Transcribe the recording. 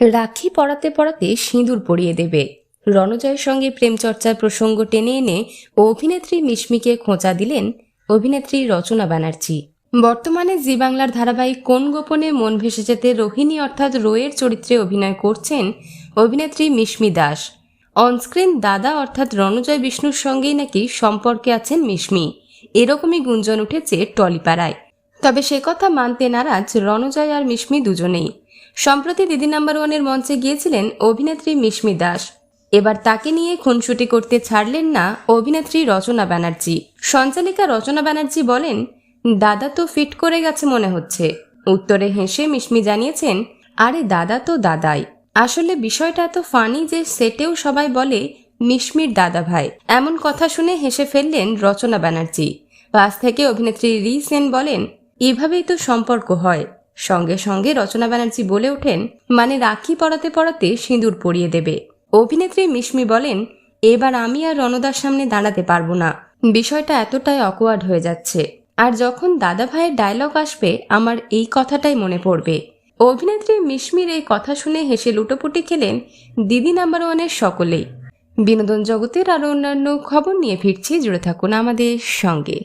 রাখি পড়াতে পড়াতে সিঁদুর পরিয়ে দেবে। রণজয়ের সঙ্গে প্রেমচর্চার প্রসঙ্গ টেনে এনে অভিনেত্রী মিশমিকে খোঁচা দিলেন অভিনেত্রী রচনা ব্যানার্জি। বর্তমানে জি বাংলার ধারাবাহিক কোন গোপনে মন ভেসে যেতে রোহিণী অর্থাৎ রোয়ের চরিত্রে অভিনয় করছেন অভিনেত্রী মিশমি দাস। অনস্ক্রিন দাদা অর্থাৎ রণজয় বিষ্ণুর সঙ্গেই নাকি সম্পর্কে আছেন মিশমি। এরকমই গুঞ্জন উঠেছে টলিপাড়ায়। তবে সে কথা মানতে নারাজ রণজয় আর মিশমি দুজনেই। সম্প্রতি দিদি নাম্বার ওয়ানের মঞ্চে গিয়েছিলেন অভিনেত্রী মিশমি দাস। এবার তাকে নিয়ে খুনসুটি করতে ছাড়লেন না অভিনেত্রী রচনা ব্যানার্জি। সঞ্চালিকা রচনা ব্যানার্জি বলেন, দাদা তো ফিট করে গেছে মনে হচ্ছে। উত্তরে হেসে মিশমি জানিয়েছেন, আরে দাদা তো দাদাই। আসলে বিষয়টা এত ফানি যে সেটেও সবাই বলে মিশমির দাদা ভাই। এমন কথা শুনে হেসে ফেললেন রচনা ব্যানার্জি। পাশ থেকে অভিনেত্রী রি সেন বলেন এভাবেই তো সম্পর্ক হয়। সঙ্গে সঙ্গে রচনা ব্যানার্জি বলে ওঠেন মানে রাখি পড়াতে পড়াতে সিঁদুর পরিয়ে দেবে। অভিনেত্রী মিশমি বলেন, এবার আমি আর রণদার সামনে দাঁড়াতে পারব না। বিষয়টা এতটাই অকওয়ার্ড হয়ে যাচ্ছে। আর যখন দাদা ভাইয়ের ডায়লগ আসবে, আমার এই কথাটাই মনে পড়বে। অভিনেত্রী মিশমির এই কথা শুনে হেসে লুটোপুটি খেলেন দিদি নাম্বার ওয়ানের সকলেই। বিনোদন জগতের আরও অন্যান্য খবর নিয়ে ফিরছি, জুড়ে থাকুন আমাদের সঙ্গে।